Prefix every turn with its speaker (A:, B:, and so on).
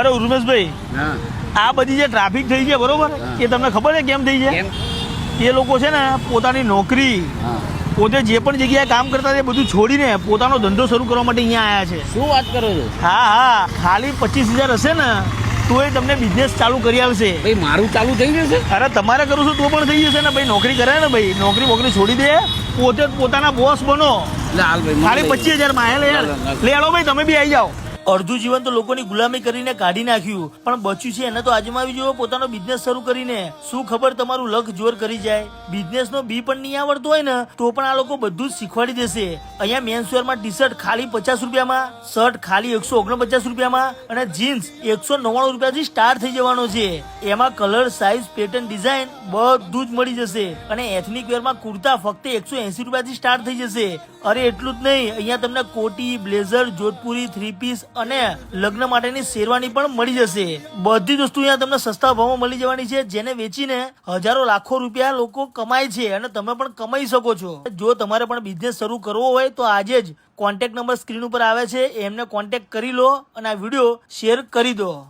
A: અરે ઉર્મેશભાઈ
B: હા.
A: આ બધી જે ટ્રાફિક થઈ છે બરોબર? એ તમને ખબર છે કેમ થઈ છે? એ લોકો છે ને પોતાની નોકરી પોતે જે પણ જગ્યાએ કામ કરતા એ બધું છોડીને પોતાનો ધંધો શરૂ કરવા માટે અહીંયા આવ્યા છે.
B: શું વાત કરો છો?
A: હા હા. ખાલી પચીસ હજાર હશે ને તો એ તમને બિઝનેસ ચાલુ કરી આવશે.
B: ભાઈ મારું ચાલુ થઈ જશે?
A: અરે તમારે કરું છું તો પણ થઈ જશે ને ભાઈ નોકરી કરે ને ભાઈ. નોકરી વોકરી છોડી દે. પોતે જ પોતાના બોસ બનો. ખાલી પચીસ હજારમાં લે. લે ભાઈ તમે બી આવી જાઓ. અડધું જીવન તો લોકોની ગુલામી કરીને કાઢી નાખ્યું. પણ બચ્યું છે એને તો આજમાવી જુઓ પોતાનો બિઝનેસ શરૂ કરીને. શું ખબર તમારું લક જોર કરી જાય? બિઝનેસ નો બી પણ નહીં આવડતું હોય ને, તો પણ આ લોકો બધું જ શીખવાડી દેશે. અહીંયા મેન્સ વેરમાં ટી શર્ટ ખાલી પચાસ રૂપિયામાં શર્ટ ખાલી એકસો ઓગણપચાસ રૂપિયામાં અને જીન્સ એકસો નવ્વાણું રૂપિયાથી સ્ટાર્ટ થઈ જવાનો છે. એમાં કલર સાઇઝ પેટર્ન ડિઝાઇન બધું જ મળી જશે. અને એથનિક વેરમાં કુર્તા ફક્ત એકસો એસી રૂપિયાથી સ્ટાર્ટ થઈ જશે. અરે, એટલું જ નહીં. અહીંયા તમને કોટી, બ્લેઝર, જોધપુરી થ્રી પીસ અને લગ્ન માટેની શેરવાની પણ મળી જશે. બધી વસ્તુ અહીંયા તમને સસ્તા ભાવમાં મળી જવાની છે, જેને વેચીને હજારો, લાખો રૂપિયા લોકો કમાય છે અને તમે પણ કમાઈ શકો છો. જો તમારે પણ બિઝનેસ શરૂ કરવો હોય, તો આજે જ કોન્ટેક્ટ નંબર સ્ક્રીન ઉપર આવે છે. એમને કોન્ટેક્ટ કરી લો અને આ વીડિયો શેર કરી દો.